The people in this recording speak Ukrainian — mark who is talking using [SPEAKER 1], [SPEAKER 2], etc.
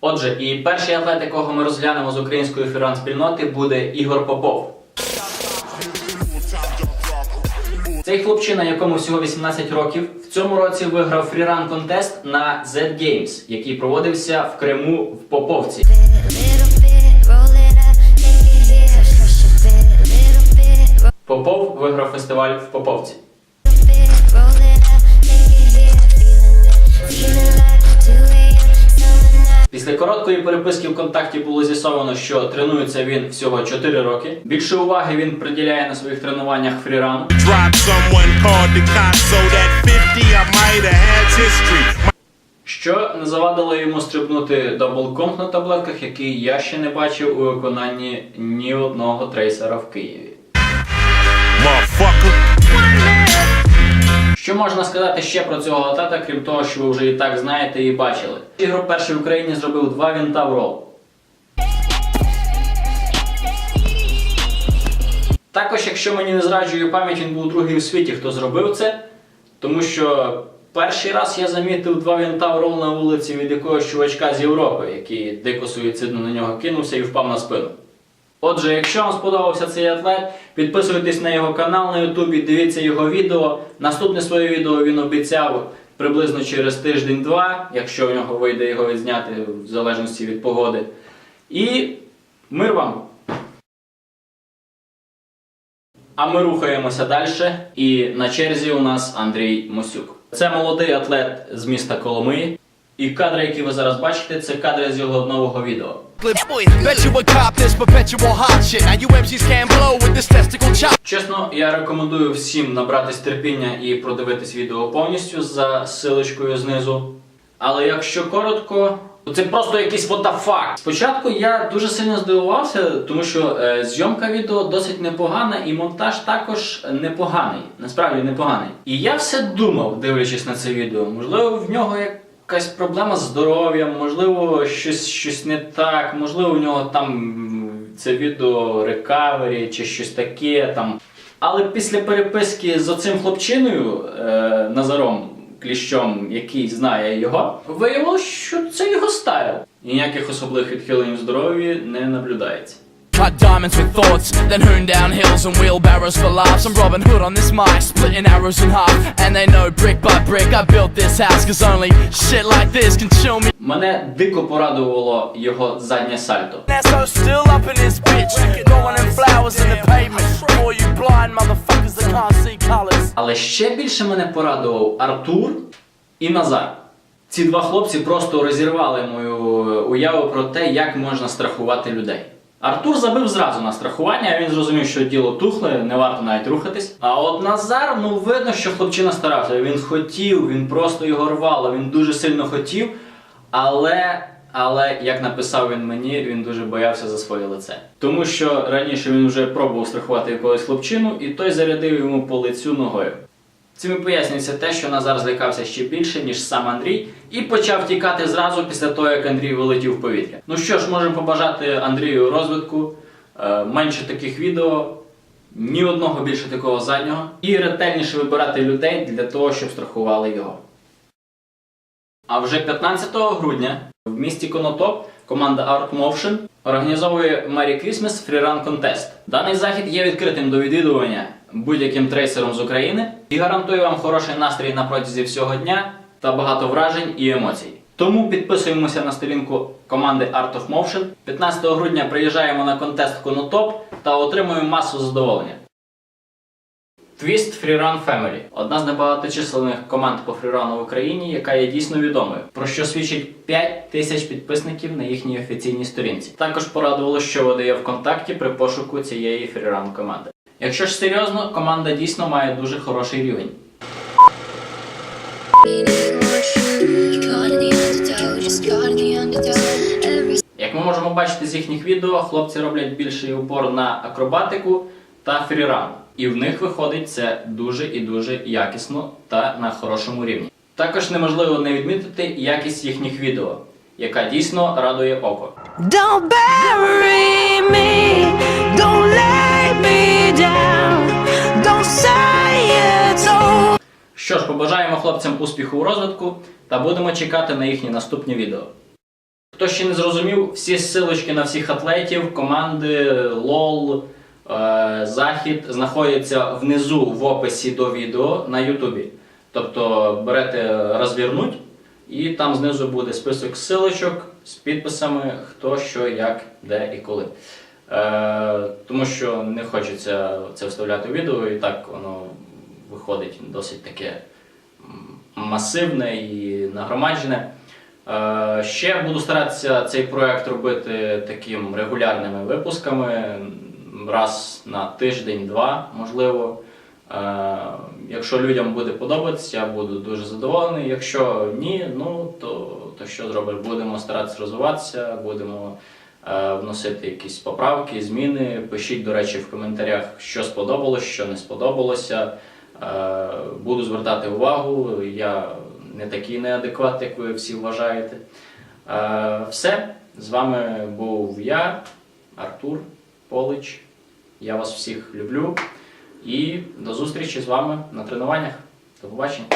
[SPEAKER 1] Отже, і перший атлет, якого ми розглянемо з української фіран спільноти, буде Ігор Попов. Цей хлопчина, якому всього 18 років, в цьому році виграв фріран контест на Z Games, який проводився в Криму в Поповці. Попов виграв фестиваль в Поповці. Після короткої переписки ВКонтакті було з'ясовано, що тренується він всього 4 роки. Більше уваги він приділяє на своїх тренуваннях фрірану.
[SPEAKER 2] Drop someone called the cops so that 50 I might have had history.
[SPEAKER 1] Що не завадило йому стрибнути даблконг на таблетках, який я ще не бачив у виконанні ні одного трейсера в Києві. Що можна сказати ще про цього атлета, крім того, що ви вже і так знаєте і бачили? Ігор перший в Україні зробив два вінта в рол. Також, якщо мені не зраджує пам'ять, він був другий у світі, хто зробив це. Тому що перший раз я замітив два вінта в рол на вулиці від якогось чувачка з Європи, який дико суїцидно на нього кинувся і впав на спину. Отже, якщо вам сподобався цей атлет, підписуйтесь на його канал на Ютубі, дивіться його відео. Наступне своє відео він обіцяв приблизно через тиждень-два, якщо в нього вийде його відзняти в залежності від погоди. І мир вам! А ми рухаємося далі. І на черзі у нас Андрій Мосюк. Це молодий атлет з міста Коломиї. І кадри, які ви зараз бачите, це кадри з його нового відео. Чесно, я рекомендую всім набратись терпіння і продивитись відео повністю за силочкою знизу. Але якщо коротко, то це просто якийсь what. Спочатку я дуже сильно здивувався, тому що е, зйомка відео досить непогана, і монтаж також непоганий. Насправді непоганий. І я все думав, дивлячись на це відео, можливо, в нього якась проблема з здоров'ям, можливо, щось, щось не так, можливо, у нього там це відео рекавері чи щось таке там. Але після переписки з оцим хлопчиною е, Назаром Кліщом, який знає його, виявилося, що це його стайл. І ніяких особливих відхилень у здоров'ї не наблюдається.
[SPEAKER 3] Cut diamonds with thoughts, then hoon down hills and wheelbarrows for laughs. I'm Robin Hood on this mic, splitting arrows in half. And they know brick by brick I built this house, cause only shit like this can chill me.
[SPEAKER 1] Мене дико порадувало його заднє сальто.
[SPEAKER 3] So still up in this bitch, growing them flowers in the pavement. For you blind motherfuckers that can't see colors.
[SPEAKER 1] Але ще більше мене порадував Артур і Назар. Ці два хлопці просто розірвали мою уяву про те, як можна страхувати людей. Артур забив зразу на страхування, він зрозумів, що діло тухле, не варто навіть рухатись. А от Назар, ну видно, що хлопчина старався. Він хотів, він просто його рвало, він дуже сильно хотів, але. Але як написав він мені, він дуже боявся за своє лице. Тому що раніше він вже пробував страхувати якогось хлопчину, і той зарядив йому по лицю ногою. Цим і пояснюється те, що Назар злякався ще більше, ніж сам Андрій, і почав тікати зразу після того, як Андрій вилетів в повітря. Ну що ж, можемо побажати Андрію розвитку, е, менше таких відео, ні одного більше такого заднього, і ретельніше вибирати людей для того, щоб страхували його. А вже 15 грудня в місті Конотоп команда Art Motion організовує Merry Christmas Freerun Contest. Даний захід є відкритим до відвідування будь-яким трейсером з України і гарантує вам хороший настрій на протязі всього дня та багато вражень і емоцій. Тому підписуємося на сторінку команди Art of Motion. 15 грудня приїжджаємо на контест Конотоп та отримуємо масу задоволення. Twist Freerun Family – одна з небагаточисленних команд по фрірану в Україні, яка є дійсно відомою, про що свідчить 5 тисяч підписників на їхній офіційній сторінці. Також порадувало, що видає ВКонтакті при пошуку цієї фріран команди. Якщо ж серйозно, команда дійсно має дуже хороший рівень. Як ми можемо бачити з їхніх відео, хлопці роблять більший упор на акробатику та фріран. І в них виходить це дуже і дуже якісно та на хорошому рівні. Також неможливо не відмітити якість їхніх відео, яка дійсно радує око.
[SPEAKER 4] Don't bury me, don't lay me down, don't say it's over.
[SPEAKER 1] Що ж, побажаємо хлопцям успіху у розвитку та будемо чекати на їхні наступні відео. Хто ще не зрозумів, всі ссилочки на всіх атлетів, команди, ЛОЛ, Захід знаходяться внизу в описі до відео на Ютубі. Тобто берете розвернуть, і там знизу буде список ссилочок з підписами, хто, що, як, де і коли. Е, тому що не хочеться це вставляти у відео, і так воно виходить досить таке масивне і нагромаджене. Е, Ще буду старатися цей проект робити таким регулярними випусками, раз на тиждень-два, можливо. Е, Якщо людям буде подобатися, я буду дуже задоволений. Якщо ні, ну то, то що зробиш? Будемо старатися розвиватися, будемо е, вносити якісь поправки, зміни. Пишіть, до речі, в коментарях, що сподобалось, що не сподобалося. Е, Буду звертати увагу. Я не такий неадекват, як ви всі вважаєте. Все. З вами був я, Артур Полич. Я вас всіх люблю. І до зустрічі з вами на тренуваннях. До побачення.